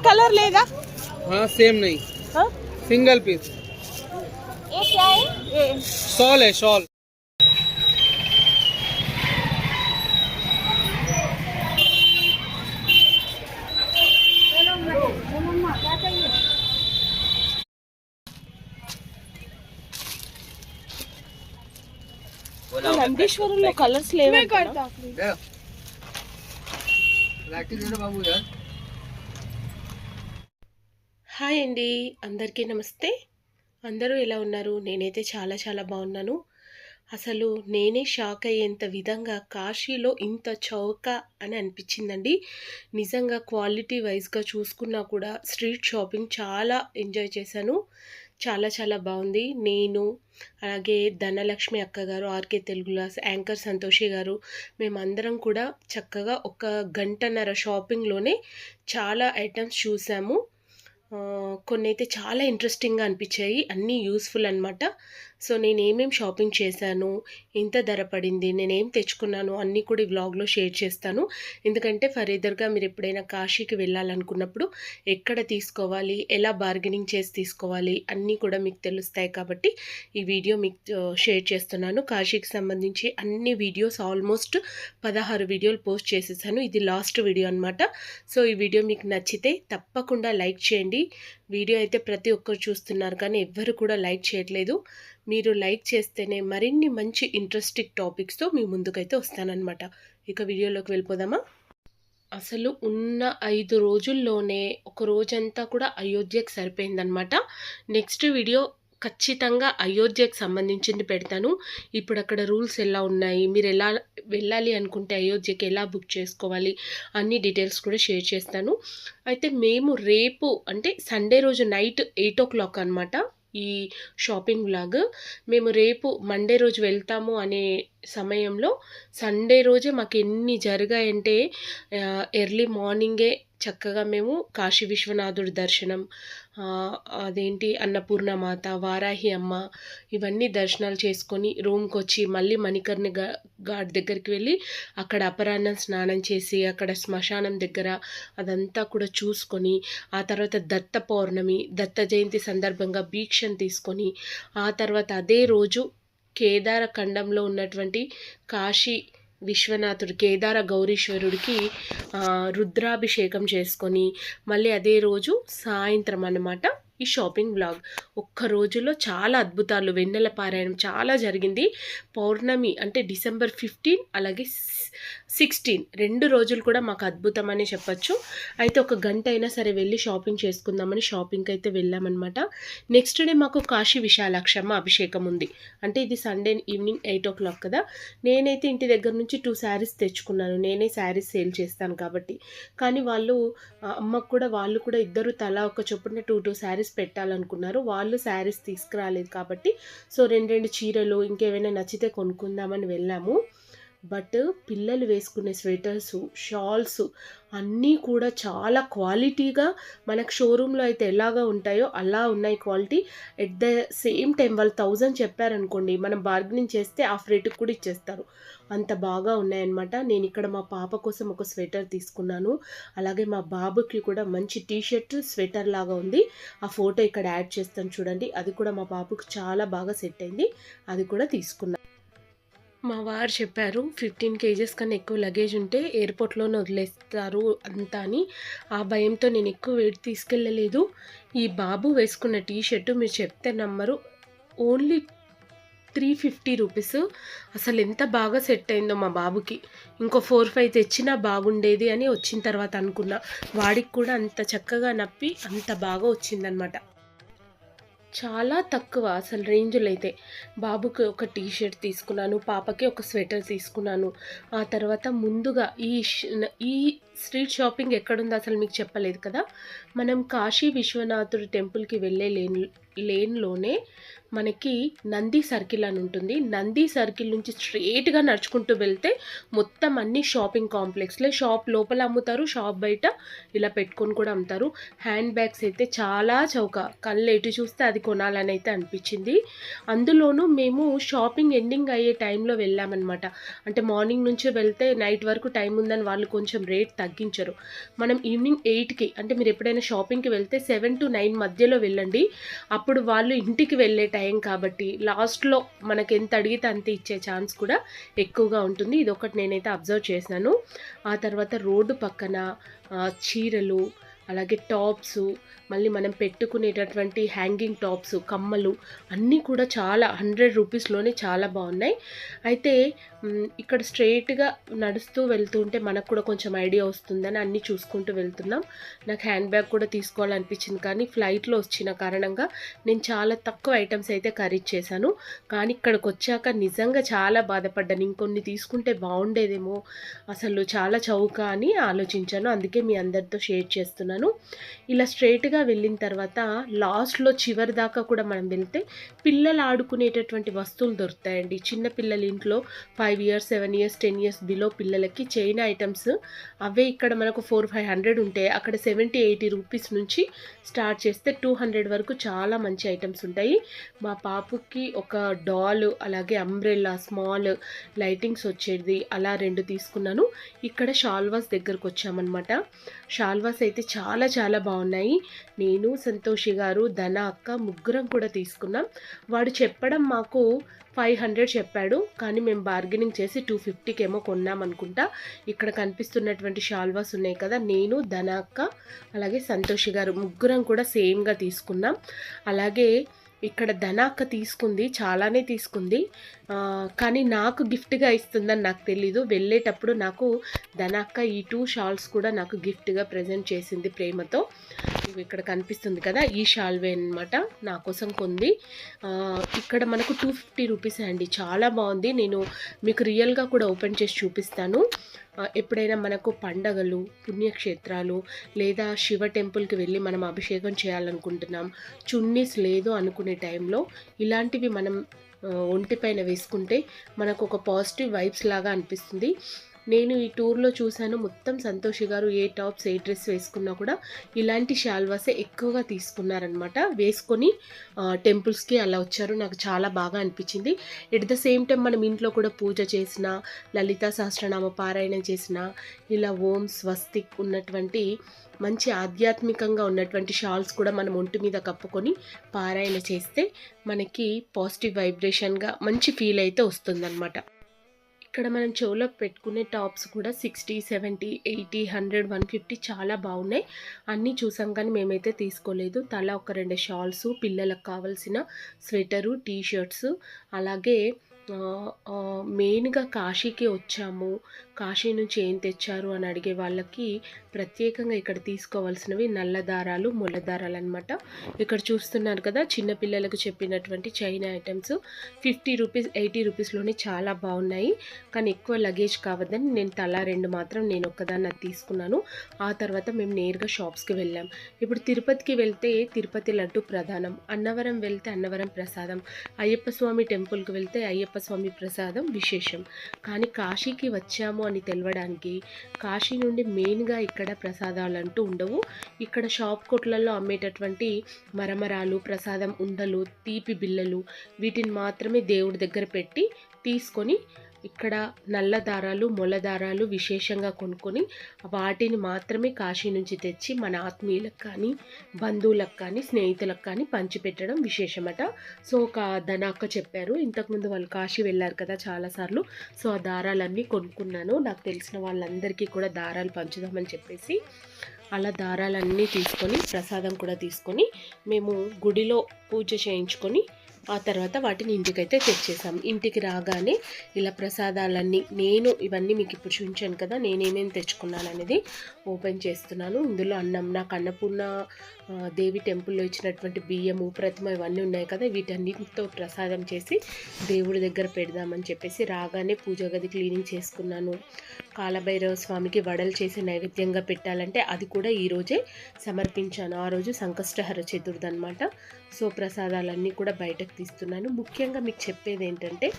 Colour लेगा हाँ same नहीं हाँ? सिंगल पीस ये क्या है ये शॉल है शॉल నందీశ్వరంలో కలర్స్ లేవు హాయ్ అండి. అందరికీ నమస్తే. అందరూ ఎలా ఉన్నారు? నేనైతే చాలా చాలా బాగున్నాను. అసలు నేనే షాక్ అయ్యేంత విధంగా కాశీలో ఇంత చౌక అని అనిపించిందండి. నిజంగా క్వాలిటీ వైజ్గా చూసుకున్నా కూడా స్ట్రీట్ షాపింగ్ చాలా ఎంజాయ్ చేశాను. చాలా చాలా బాగుంది. నేను అలాగే ధనలక్ష్మి అక్క గారు ఆర్కే తెలుగులా యాంకర్ సంతోషి గారు మేమందరం కూడా చక్కగా ఒక గంటన్నర షాపింగ్లోనే చాలా ఐటమ్స్ చూసాము. కొన్ని అయితే చాలా ఇంట్రెస్టింగ్గా అనిపించాయి. అన్నీ యూస్ఫుల్ అనమాట సో నేను ఏమేమి షాపింగ్ చేశాను ఎంత ధర పడింది నేను ఏం తెచ్చుకున్నాను అన్నీ కూడా ఈ వ్లాగ్లో షేర్ చేస్తాను. ఎందుకంటే ఫర్దర్గా మీరు ఎప్పుడైనా కాశీకి వెళ్ళాలనుకున్నప్పుడు ఎక్కడ తీసుకోవాలి ఎలా బార్గెనింగ్ చేసి తీసుకోవాలి అన్నీ కూడా మీకు తెలుస్తాయి కాబట్టి ఈ వీడియో మీకు షేర్ చేస్తున్నాను. కాశీకి సంబంధించి అన్ని వీడియోస్ ఆల్మోస్ట్ పదహారు వీడియోలు పోస్ట్ చేసేసాను. ఇది లాస్ట్ వీడియో అనమాట సో ఈ వీడియో మీకు నచ్చితే తప్పకుండా లైక్ చేయండి. వీడియో అయితే ప్రతి ఒక్కరు చూస్తున్నారు కానీ ఎవ్వరు కూడా లైక్ చేయట్లేదు. మీరు లైక్ చేస్తేనే మరిన్ని మంచి ఇంట్రెస్టింగ్ టాపిక్స్తో మీ ముందుకైతే వస్తానన్నమాట. ఇక వీడియోలోకి వెళ్ళిపోదామా? అసలు ఉన్న ఐదు రోజుల్లోనే ఒక రోజంతా కూడా అయోధ్యకి సరిపోయిందనమాట నెక్స్ట్ వీడియో ఖచ్చితంగా అయోధ్యకు సంబంధించింది పెడతాను. ఇప్పుడు అక్కడ రూల్స్ ఎలా ఉన్నాయి? మీరు ఎలా వెళ్ళాలి అనుకుంటే అయోధ్యకి ఎలా బుక్ చేసుకోవాలి? అన్ని డీటెయిల్స్ కూడా షేర్ చేస్తాను. అయితే మేము రేపు అంటే సండే రోజు నైట్ ఎయిట్ ఓ క్లాక్ అనమాట ఈ షాపింగ్ వ్లాగ్. మేము రేపు మండే రోజు వెళ్తాము అనే సమయంలో సండే రోజే మాకు ఎన్ని జరిగాయంటే ఎర్లీ మార్నింగే చక్కగా మేము కాశీ విశ్వనాథుడి దర్శనం అదేంటి అన్నపూర్ణ మాత వారాహి అమ్మ ఇవన్నీ దర్శనాలు చేసుకొని రూమ్కి వచ్చి మళ్ళీ మణికర్ణి ఘాట్ దగ్గరికి వెళ్ళి అక్కడ అపరాహ్నం స్నానం చేసి అక్కడ శ్మశానం దగ్గర అదంతా కూడా చూసుకొని ఆ తర్వాత దత్త పౌర్ణమి దత్త జయంతి సందర్భంగా భీక్షను తీసుకొని ఆ తర్వాత అదే రోజు కేదార ఖండంలో ఉన్నటువంటి కాశీ విశ్వనాథుడు కేదార గౌరీశ్వరుడికి రుద్రాభిషేకం చేసుకొని మళ్ళీ అదే రోజు సాయంత్రం అన్నమాట ఈ షాపింగ్ బ్లాగ్. ఒక్క రోజులో చాలా అద్భుతాలు. వెన్నెల పారాయణం చాలా జరిగింది. పౌర్ణమి అంటే డిసెంబర్ ఫిఫ్టీన్ అలాగే సిక్స్టీన్. రెండు రోజులు కూడా మాకు అద్భుతమని చెప్పచ్చు. అయితే ఒక గంట అయినా సరే వెళ్ళి షాపింగ్ చేసుకుందామని షాపింగ్కి అయితే వెళ్ళామన్నమాట. నెక్స్ట్ డే మాకు కాశీ విశాలాక్షమ్మ అభిషేకం ఉంది. అంటే ఇది Sunday evening eight o'clock కదా. నేనైతే ఇంటి దగ్గర నుంచి టూ శారీస్ తెచ్చుకున్నాను. నేనే శారీస్ సేల్ చేస్తాను కాబట్టి. కానీ వాళ్ళు అమ్మకు కూడా వాళ్ళు కూడా ఇద్దరు తలా ఒక చొప్పున టూ టూ శారీస్ పెట్టాలనుకున్నారు. వాళ్ళు శారీస్ తీసుకురాలేదు కాబట్టి. సో రెండు రెండు చీరలు ఇంకేమైనా నచ్చితే కొనుక్కుందామని వెళ్ళాము. బట్ పిల్లలు వేసుకునే స్వెటర్స్ షాల్స్ అన్నీ కూడా చాలా క్వాలిటీగా మనకు షోరూంలో అయితే ఎలాగా ఉంటాయో అలా ఉన్నాయి quality. At the same time వాళ్ళు థౌజండ్ చెప్పారనుకోండి మనం బార్గెనింగ్ చేస్తే ఆఫ్ రేటుకు కూడా ఇచ్చేస్తారు. అంత బాగా ఉన్నాయన్నమాట. నేను ఇక్కడ మా పాప కోసం ఒక స్వెటర్ తీసుకున్నాను. అలాగే మా బాబుకి కూడా మంచి టీ షర్ట్ స్వెటర్ లాగా ఉంది. ఆ ఫోటో ఇక్కడ యాడ్ చేస్తాను చూడండి. అది కూడా మా బాబుకి చాలా బాగా సెట్ అయింది. అది కూడా తీసుకున్నాను మా వారు చెప్పారు ఫిఫ్టీన్ కేజెస్ కన్నా ఎక్కువ లగేజ్ ఉంటే ఎయిర్పోర్ట్లోనే వదిలేస్తారు అంతా అని. ఆ భయంతో నేను ఎక్కువ వెయిట్ తీసుకెళ్ళలేదు. ఈ బాబు వేసుకున్న టీ షర్టు మీరు చెప్తే నమ్మరు. Only three fifty rupees. అసలు ఎంత బాగా సెట్ అయిందో మా బాబుకి. ఇంకో ఫోర్ ఫైవ్ తెచ్చినా బాగుండేది అని వచ్చిన తర్వాత అనుకున్నా. వాడికి కూడా అంత చక్కగా నప్పి అంత బాగా వచ్చిందనమాట. చాలా తక్కువ అసలు రేంజ్లో అయితే. బాబుకి ఒక టీ షర్ట్ తీసుకున్నాను పాపకి ఒక స్వెటర్ తీసుకున్నాను. ఆ తర్వాత ముందుగా ఈ ఈ స్ట్రీట్ షాపింగ్ ఎక్కడుందో అసలు మీకు చెప్పలేదు కదా. మనం కాశీ విశ్వనాథుడి టెంపుల్కి వెళ్ళే లేన్ లేన్లోనే మనకి నంది సర్కిల్ అని ఉంటుంది. నంది సర్కిల్ నుంచి స్ట్రేట్గా నడుచుకుంటూ వెళ్తే మొత్తం అన్ని షాపింగ్ కాంప్లెక్స్లే. షాప్ లోపల అమ్ముతారు షాప్ బయట ఇలా పెట్టుకొని కూడా అమ్ముతారు. హ్యాండ్ బ్యాగ్స్ అయితే చాలా చౌక. కళ్ళు ఎటు చూస్తే అది కొనాలని అయితే అనిపించింది. అందులోనూ మేము షాపింగ్ ఎండింగ్ అయ్యే టైంలో వెళ్ళామన్నమాట. అంటే మార్నింగ్ నుంచి వెళ్తే నైట్ వరకు టైం ఉందని వాళ్ళు కొంచెం రేట్ తగ్గి తగ్గించరు. మనం ఈవినింగ్ ఎయిట్కి అంటే మీరు ఎప్పుడైనా షాపింగ్కి వెళ్తే సెవెన్ టు నైన్ మధ్యలో వెళ్ళండి. అప్పుడు వాళ్ళు ఇంటికి వెళ్ళే టైం కాబట్టి లాస్ట్లో మనకి ఎంత అడిగితే అంత ఇచ్చే ఛాన్స్ కూడా ఎక్కువగా ఉంటుంది. ఇది ఒకటి నేనైతే అబ్జర్వ్ చేశాను ఆ తర్వాత రోడ్డు పక్కన చీరలు అలాగే టాప్స్ మళ్ళీ మనం పెట్టుకునేటటువంటి హ్యాంగింగ్ టాప్స్ కమ్మలు అన్నీ కూడా చాలా హండ్రెడ్ రూపీస్లోనే చాలా బాగున్నాయి. అయితే ఇక్కడ స్ట్రైట్గా నడుస్తూ వెళ్తుంటే మనకు కూడా కొంచెం ఐడియా వస్తుందని అన్నీ చూసుకుంటూ వెళ్తున్నాం. నాకు హ్యాండ్ బ్యాగ్ కూడా తీసుకోవాలనిపించింది కానీ ఫ్లైట్లో వచ్చిన కారణంగా నేను చాలా తక్కువ ఐటమ్స్ అయితే ఖరీదు చేశాను. కానీ ఇక్కడికి వచ్చాక నిజంగా చాలా బాధపడ్డాను. ఇంకొన్ని తీసుకుంటే బాగుండేదేమో అసలు చాలా చౌక అని ఆలోచించాను. అందుకే మీ అందరితో షేర్ చేస్తున్నాను. ఇలా స్ట్రైట్గా వెళ్ళిన తర్వాత లాస్ట్లో చివరి దాకా కూడా మనం వెళ్తే పిల్లలు ఆడుకునేటటువంటి వస్తువులు దొరుకుతాయండి. చిన్న పిల్లల ఇంట్లో five years seven years ten years below పిల్లలకి చైనా ఐటమ్స్ అవే ఇక్కడ మనకు ఫోర్ ఫైవ్ హండ్రెడ్ ఉంటాయి అక్కడ సెవెంటీ ఎయిటీ రూపీస్ నుంచి స్టార్ట్ చేస్తే టూ హండ్రెడ్ వరకు చాలా మంచి ఐటమ్స్ ఉంటాయి. మా పాపకి ఒక డాల్ అలాగే అంబ్రెల్లా స్మాల్ లైటింగ్స్ వచ్చేది. అలా రెండు తీసుకున్నాను. ఇక్కడ షాల్వాస్ దగ్గరకు వచ్చామన్నమాట. షాల్వాస్ అయితే చాలా చాలా బాగున్నాయి. నేను సంతోషి గారు ధన అక్క ముగ్గురం కూడా తీసుకున్నాం. వాడు చెప్పడం మాకు ఫైవ్ హండ్రెడ్ చెప్పాడు. కానీ మేము బార్గెనింగ్ చేసి టూ ఫిఫ్టీకి ఏమో కొన్నాం అనుకుంటా. ఇక్కడ కనిపిస్తున్నటువంటి షాల్వాస్ ఉన్నాయి కదా నేను ధన అక్క అలాగే సంతోషి గారు ముగ్గురం కూడా సేమ్గా తీసుకున్నాం. అలాగే ఇక్కడ ధనాక్క తీసుకుంది చాలానే తీసుకుంది. కానీ నాకు గిఫ్ట్గా ఇస్తుందని నాకు తెలీదు. వెళ్ళేటప్పుడు నాకు ధనాక్క ఈ టూ షాల్స్ కూడా నాకు గిఫ్ట్గా ప్రజెంట్ చేసింది ప్రేమతో. ఇక్కడ కనిపిస్తుంది కదా ఈ షాల్వే అనమాట నా కోసం కొంది. ఇక్కడ మనకు టూ ఫిఫ్టీ రూపీస్ అండి. చాలా బాగుంది. నేను మీకు రియల్గా కూడా ఓపెన్ చేసి చూపిస్తాను. ఎప్పుడైనా మనకు పండగలు పుణ్యక్షేత్రాలు లేదా శివ టెంపుల్కి వెళ్ళి మనం అభిషేకం చేయాలనుకుంటున్నాం. చున్నీస్ లేదు అనుకునే టైంలో ఇలాంటివి మనం ఒంటి ఒంటిపైన వేసుకుంటే మనకు ఒక పాజిటివ్ వైబ్స్ లాగా అనిపిస్తుంది. నేను ఈ టూర్లో చూశాను. మొత్తం సంతోషి గారు ఏ టాప్స్ ఏ డ్రెస్ వేసుకున్నా కూడా ఇలాంటి శాల్వాసే ఎక్కువగా తీసుకున్నారనమాట వేసుకొని టెంపుల్స్కి అలా వచ్చారు. నాకు చాలా బాగా అనిపించింది. ఎట్ ద సేమ్ టైం మనం ఇంట్లో కూడా పూజ చేసిన లలిత సహస్రనామ పారాయణం చేసిన ఇలా ఓం స్వస్తిక్ ఉన్నటువంటి మంచి ఆధ్యాత్మికంగా ఉన్నటువంటి షాల్స్ కూడా మనం ఒంటి మీద కప్పుకొని పారాయణ చేస్తే మనకి పాజిటివ్ వైబ్రేషన్గా మంచి ఫీల్ అయితే వస్తుందన్నమాట. ఇక్కడ మనం చెవులో పెట్టుకునే టాప్స్ కూడా sixty seventy eighty hundred one fifty చాలా బాగున్నాయి. అన్నీ చూసాం కానీ మేమైతే తీసుకోలేదు. తల ఒక రెండు షాల్స్ పిల్లలకు కావాల్సిన స్వెటరు టీ షర్ట్స్ అలాగే మెయిన్గా కాశీకి వచ్చాము. కాశీ నుంచి ఏం తెచ్చారు అని అడిగే వాళ్ళకి ప్రత్యేకంగా ఇక్కడ తీసుకోవాల్సినవి నల్ల దారాలు ముళ్ళ దారాలు అనమాట ఇక్కడ చూస్తున్నారు కదా చిన్నపిల్లలకు చెప్పినటువంటి China items. Fifty rupees eighty రూపీస్లోనే చాలా బాగున్నాయి. కానీ ఎక్కువ లగేజ్ కావద్దని నేను తలా రెండు మాత్రం నేను ఒక్కదాన్ని అది తీసుకున్నాను. ఆ తర్వాత మేము నేరుగా షాప్స్కి వెళ్ళాం. ఇప్పుడు తిరుపతికి వెళ్తే తిరుపతి లడ్డు ప్రధానం అన్నవరం వెళ్తే అన్నవరం ప్రసాదం అయ్యప్ప స్వామి టెంపుల్కి వెళ్తే అయ్యప్ప స్వామి ప్రసాదం విశేషం. కానీ కాశీకి వచ్చాము అని తెలవడానికి కాశీ నుండి మెయిన్గా ఇక్కడ ప్రసాదాలు అంటూ ఉండవు. ఇక్కడ షాప్ కొట్లలో అమ్మేటటువంటి మరమరాలు ప్రసాదం ఉండలు తీపి బిల్లలు వీటిని మాత్రమే దేవుడి దగ్గర పెట్టి తీసుకొని ఇక్కడ నల్ల దారాలు మొల దారాలు విశేషంగా కొనుక్కొని వాటిని మాత్రమే కాశీ నుంచి తెచ్చి మన ఆత్మీయులకు కానీ బంధువులకు కానీ స్నేహితులకు కానీ పంచిపెట్టడం విశేషమట. సో ఒక ధనాక్క చెప్పారు. ఇంతకుముందు వాళ్ళు కాశీ వెళ్ళారు కదా చాలాసార్లు సో ఆ దారాలన్నీ కొనుక్కున్నాను. నాకు తెలిసిన వాళ్ళందరికీ కూడా దారాలు పంచుదామని చెప్పేసి అలా దారాలన్నీ తీసుకొని ప్రసాదం కూడా తీసుకొని మేము గుడిలో పూజ చేయించుకొని ఆ తర్వాత వాటిని ఇంటికైతే తెచ్చేసాం ఇంటికి రాగానే ఇలా ప్రసాదాలన్నీ నేను ఇవన్నీ మీకు ఇప్పుడు చూపించాను కదా నేనేమేమి తెచ్చుకున్నాను అనేది ఓపెన్ చేస్తున్నాను. ఇందులో అన్నం నాకు అన్నపూర్ణ దేవి టెంపుల్లో ఇచ్చినటువంటి బియ్యము ప్రతిమ ఇవన్నీ ఉన్నాయి కదా వీటన్నిటితో ప్రసాదం చేసి దేవుడి దగ్గర పెడదామని చెప్పేసి రాగానే పూజ గది క్లీనింగ్ చేసుకున్నాను. కాలభైరవ స్వామికి వడలు చేసి నైవేద్యంగా పెట్టాలంటే అది కూడా ఈరోజే సమర్పించాను. ఆ రోజు సంకష్టహర చతుర్థి అనమాట సో ప్రసాదాలన్నీ కూడా బయటకు తీస్తున్నాను ముఖ్యంగా మీకు చెప్పేది ఏంటంటే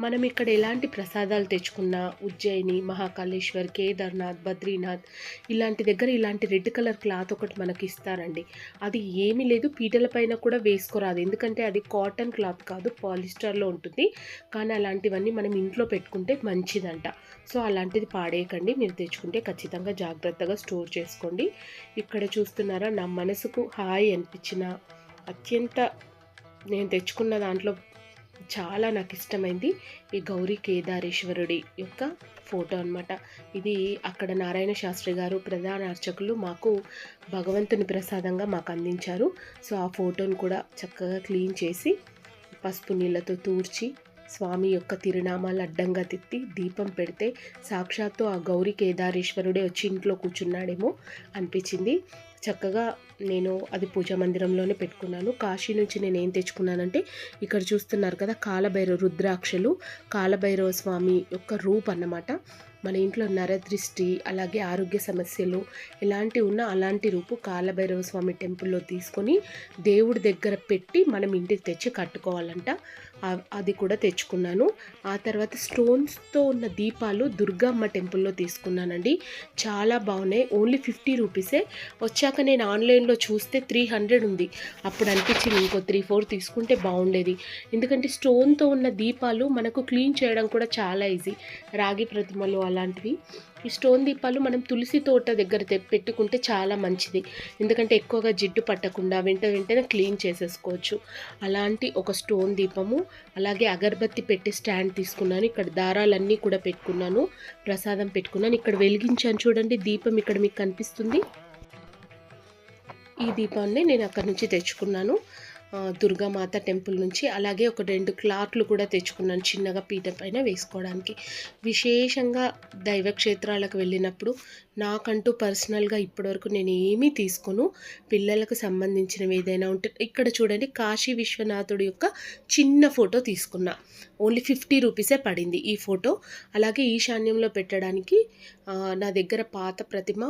మనం ఇక్కడ ఎలాంటి ప్రసాదాలు తెచ్చుకున్నా ఉజ్జయిని మహాకాళేశ్వర్ కేదార్నాథ్ బద్రీనాథ్ ఇలాంటి దగ్గర ఇలాంటి రెడ్ కలర్ క్లాత్ ఒకటి మనకి ఇస్తారండి. అది ఏమీ లేదు పీటల పైన కూడా వేసుకోరాదు. ఎందుకంటే అది కాటన్ క్లాత్ కాదు పాలిస్టర్లో ఉంటుంది. కానీ అలాంటివన్నీ మనం ఇంట్లో పెట్టుకుంటే మంచిదంట. సో అలాంటిది పాడేయకండి. మీరు తెచ్చుకుంటే ఖచ్చితంగా జాగ్రత్తగా స్టోర్ చేసుకోండి. ఇక్కడ చూస్తున్నారా నా మనసుకు హాయ్ అనిపించిన అత్యంత నేను తెచ్చుకున్న దాంట్లో చాలా నాకు ఇష్టమైంది ఈ గౌరీ కేదారేశ్వరుడి యొక్క ఫోటో అన్నమాట. ఇది అక్కడ నారాయణ శాస్త్రి గారు ప్రధాన అర్చకులు మాకు భగవంతుని ప్రసాదంగా మాకు అందించారు. సో ఆ ఫోటోను కూడా చక్కగా క్లీన్ చేసి పసుపు నీళ్ళతో తూర్చి స్వామి యొక్క తిరునామాలు అడ్డంగా తిత్తి దీపం పెడితే సాక్షాత్తు ఆ గౌరీ కేదారేశ్వరుడే వచ్చి ఇంట్లో కూర్చున్నాడేమో అనిపించింది. చక్కగా నేను అది పూజా మందిరంలోనే పెట్టుకున్నాను. కాశీ నుంచి నేను ఏం తెచ్చుకున్నానంటే ఇక్కడ చూస్తున్నారు కదా కాలభైరవ రుద్రాక్షలు కాలభైరవ స్వామి యొక్క రూప్ అన్నమాట మన ఇంట్లో నరదృష్టి అలాగే ఆరోగ్య సమస్యలు ఎలాంటివి ఉన్నా అలాంటి రూపు కాలభైరవ స్వామి టెంపుల్లో తీసుకొని దేవుడి దగ్గర పెట్టి మనం ఇంటికి తెచ్చి కట్టుకోవాలంట. అది కూడా తెచ్చుకున్నాను. ఆ తర్వాత స్టోన్స్తో ఉన్న దీపాలు దుర్గమ్మ టెంపుల్లో తీసుకున్నానండి. చాలా బాగున్నాయి. ఓన్లీ ఫిఫ్టీ రూపీసే. వచ్చాక నేను ఆన్లైన్లో చూస్తే త్రీ హండ్రెడ్ ఉంది. అప్పుడు అనిపించింది ఇంకో త్రీ ఫోర్ తీసుకుంటే బాగుండేది. ఎందుకంటే స్టోన్తో ఉన్న దీపాలు మనకు క్లీన్ చేయడం కూడా చాలా ఈజీ. రాగి ప్రతిమలు అలాంటివి. ఈ స్టోన్ దీపాలు మనం తులసి తోట దగ్గర పెట్టుకుంటే చాలా మంచిది. ఎందుకంటే ఎక్కువగా జిడ్డు పట్టకుండా వెంట వెంటనే క్లీన్ చేసేసుకోవచ్చు. అలాంటి ఒక స్టోన్ దీపము అలాగే అగరబత్తి పెట్టి స్టాండ్ తీసుకున్నాను. ఇక్కడ దారాలన్నీ కూడా పెట్టుకున్నాను. ప్రసాదం పెట్టుకున్నాను. ఇక్కడ వెలిగించాను చూడండి దీపం ఇక్కడ మీకు కనిపిస్తుంది. ఈ దీపాన్ని నేను అక్కడి నుంచి తెచ్చుకున్నాను. దుర్గామాత టెంపుల్ నుంచి అలాగే ఒక రెండు క్లాత్లు కూడా తెచ్చుకున్నాను చిన్నగా పీట పైన వేసుకోవడానికి. విశేషంగా దైవక్షేత్రాలకు వెళ్ళినప్పుడు నాకంటూ పర్సనల్గా ఇప్పటివరకు నేను ఏమీ తీసుకోను. పిల్లలకు సంబంధించినవి ఏదైనా ఉంటే ఇక్కడ చూడండి కాశీ విశ్వనాథుడి యొక్క చిన్న ఫోటో తీసుకున్నా. ఓన్లీ ఫిఫ్టీ రూపీసే పడింది ఈ ఫోటో. అలాగే ఈశాన్యంలో పెట్టడానికి నా దగ్గర పాత ప్రతిమ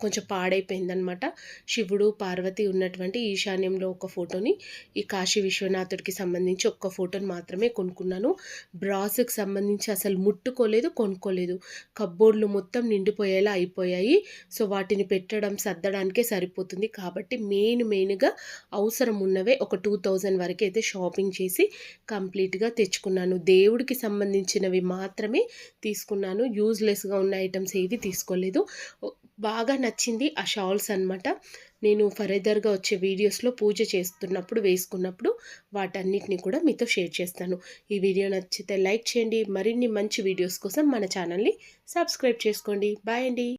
కొంచెం పాడైపోయిందనమాట శివుడు పార్వతి ఉన్నటువంటి ఈశాన్యంలో ఒక ఫోటోని ఈ కాశీ విశ్వనాథుడికి సంబంధించి ఒక్క ఫోటోని మాత్రమే కొనుక్కున్నాను. బ్రాస్కి సంబంధించి అసలు ముట్టుకోలేదు కొనుక్కోలేదు. కబ్బోర్డ్లు మొత్తం నిండిపోయేలా అయిపోయాయి. సో వాటిని పెట్టడం సర్దడానికే సరిపోతుంది. కాబట్టి మెయిన్ మెయిన్గా అవసరం ఉన్నవే ఒక టూ థౌజండ్ వరకు అయితే షాపింగ్ చేసి కంప్లీట్గా తెచ్చుకున్నాను. దేవుడికి సంబంధించినవి మాత్రమే తీసుకున్నాను. యూజ్లెస్గా ఉన్న ఐటమ్స్ ఏవి తీసుకోలేదు. బాగా నచ్చింది ఆ షాల్స్ అన్నమాట. నేను ఫర్దర్గా వచ్చే వీడియోస్లో పూజ చేస్తున్నప్పుడు వేసుకున్నప్పుడు వాటన్నిటిని కూడా మీతో షేర్ చేస్తాను. ఈ వీడియో నచ్చితే లైక్ చేయండి. మరిన్ని మంచి వీడియోస్ కోసం మన ఛానల్ని సబ్స్క్రైబ్ చేసుకోండి. బాయ్ అండి.